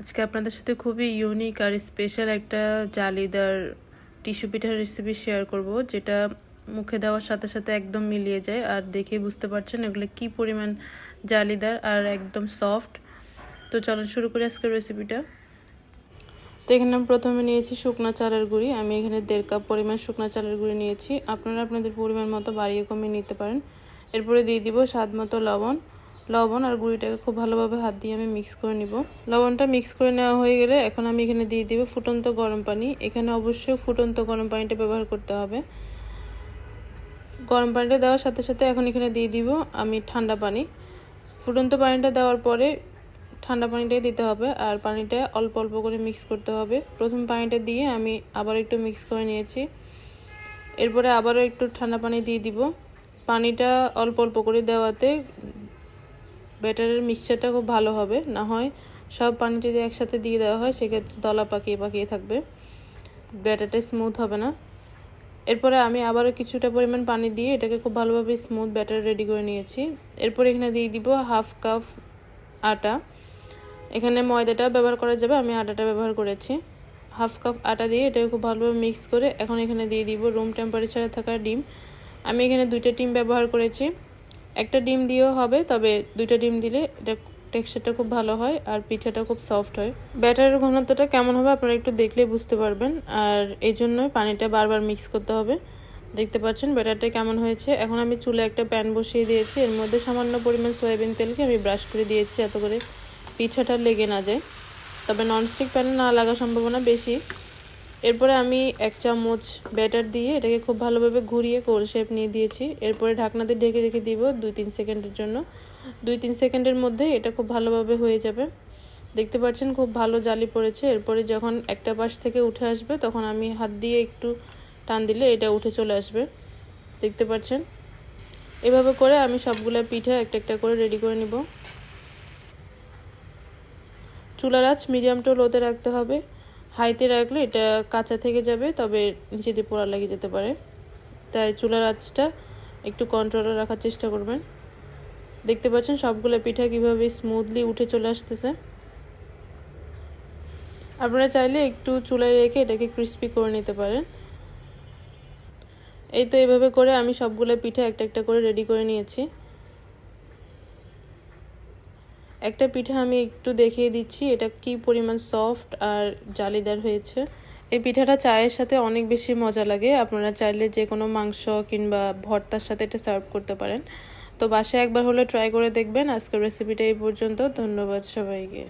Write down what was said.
আজকে আপনাদের সাথে খুবই ইউনিক আর স্পেশাল একটা জালিদার টিস্যু পিঠার রেসিপি শেয়ার করব, যেটা মুখে দেওয়ার সাথে সাথে একদম মিলিয়ে যায় আর দেখে বুঝতে পারছেন এগুলো কি পরিমাণ জালিদার আর একদম সফট তো চলুন শুরু করি আজকের রেসিপিটা তো এখানে আমি প্রথমে নিয়েছি শুকনো চালের গুঁড়ি, আমি এখানে দেড় কাপ পরিমাণ শুকনো চালের গুঁড়ি নিয়েছি। আপনারা আপনাদের পরিমাণ মতো বাড়িয়ে কমিয়ে নিতে পারেন। এরপরে দিয়ে দিব স্বাদ মতো লবণ। লবণ আর গুঁড়িটাকে খুব ভালোভাবে হাত দিয়ে আমি মিক্স করে নিব। লবণটা মিক্স করে নেওয়া হয়ে গেলে এখন আমি এখানে দিয়ে দিব ফুটন্ত গরম পানি। এখানে অবশ্যই ফুটন্ত গরম পানিটা ব্যবহার করতে হবে। গরম পানিটা দেওয়ার সাথে সাথে এখন এখানে দিয়ে দিব আমি ঠান্ডা পানি। ফুটন্ত পানিটা দেওয়ার পরে ঠান্ডা পানিটাই দিতে হবে আর পানিটা অল্প অল্প করে মিক্স করতে হবে। প্রথম পানিটা দিয়ে আমি আবার একটু মিক্স করে নিয়েছি। এরপরে আবারও একটু ঠান্ডা পানি দিয়ে দিব। পানিটা অল্প অল্প করে দেওয়াতে ব্যাটারের মিক্সচারটা খুব ভালো হবে। না হয় সব পানি যদি একসাথে দিয়ে দেওয়া হয়, সেক্ষেত্রে দলা পাকিয়ে পাকিয়ে থাকবে। ব্যাটারটা স্মুথ হবে না। এরপরে আমি আবারও কিছুটা পরিমাণ পানি দিয়ে এটাকে খুব ভালোভাবে স্মুথ ব্যাটার রেডি করে নিয়েছি। এরপর এখানে দিয়ে দিব হাফ কাপ আটা। এখানে ময়দাটা ব্যবহার করা যাবে, আমি আটাটা ব্যবহার করেছি। হাফ কাপ আটা দিয়ে এটাকে খুব ভালোভাবে মিক্স করে এখন এখানে দিয়ে দিব রুম টেম্পারেচারে থাকা ডিম। আমি এখানে দুইটা ডিম ব্যবহার করেছি। একটা ডিম দিয়েও হবে, তবে দুইটা ডিম দিলে এটা টেক্সচারটা খুব ভালো হয় আর পিঠাটা খুব সফট হয়। ব্যাটারের ঘনত্বটা কেমন হবে আপনারা একটু দেখলেই বুঝতে পারবেন। আর এই জন্যই পানিটা বারবার মিক্স করতে হবে। দেখতে পাচ্ছেন ব্যাটারটা কেমন হয়েছে। এখন আমি চুলে একটা প্যান বসিয়ে দিয়েছি। এর মধ্যে সামান্য পরিমাণ সয়াবিন তেলকে আমি ব্রাশ করে দিয়েছি যাতে করে পিঠাটা লেগে না যায়। তবে ননস্টিক প্যানে না লাগা সম্ভাবনা বেশি। এরপরে আমি এক চামচ ব্যাটার দিয়ে এটাকে খুব ভালোভাবে ঘুরিয়ে কোল শেপ নিয়ে দিয়েছি। এরপরে ঢাকনাতে ঢেকে রেখে দিব দুই তিন সেকেন্ডের জন্য। দুই তিন সেকেন্ডের মধ্যে এটা খুব ভালোভাবে হয়ে যাবে। দেখতে পাচ্ছেন খুব ভালো জালি পড়েছে। এরপরে যখন একটা পাশ থেকে উঠে আসবে, তখন আমি হাত দিয়ে একটু টান দিলে এটা উঠে চলে আসবে। দেখতে পাচ্ছেন? এভাবে করে আমি সবগুলো পিঠা একটা একটা করে রেডি করে নিব। চুলার আঁচ মিডিয়াম টু লোতে রাখতে হবে। হাইতে রাখলে এটা কাঁচা থেকে যাবে, তবে নিচে দিয়ে পোড়া লেগে যেতে পারে। তাই চুলার আঁচটা একটু কন্ট্রোলে রাখার চেষ্টা করবেন। দেখতে পাচ্ছেন সবগুলো পিঠা কীভাবে স্মুথলি উঠে চলে আসতেছে। আপনারা চাইলে একটু চুলায় রেখে এটাকে ক্রিস্পি করে নিতে পারেন। এই তো এইভাবে করে আমি সবগুলো পিঠা একটা একটা করে রেডি করে নিয়েছি। একটা পিঠা আমি একটু দেখিয়ে দিচ্ছি, এটা কি পরিমাণ সফট আর জালিদার হয়েছে। এই পিঠাটা চায়ের সাথে অনেক বেশি মজা লাগে, আপনারা চাইলে যে কোনো মাংস কিংবা ভর্তার সাথে এটা সার্ভ করতে পারেন। তো বাসায় একবার হলে ট্রাই করে দেখবেন, আজকের রেসিপিটা এই পর্যন্ত, ধন্যবাদ সবাইকে।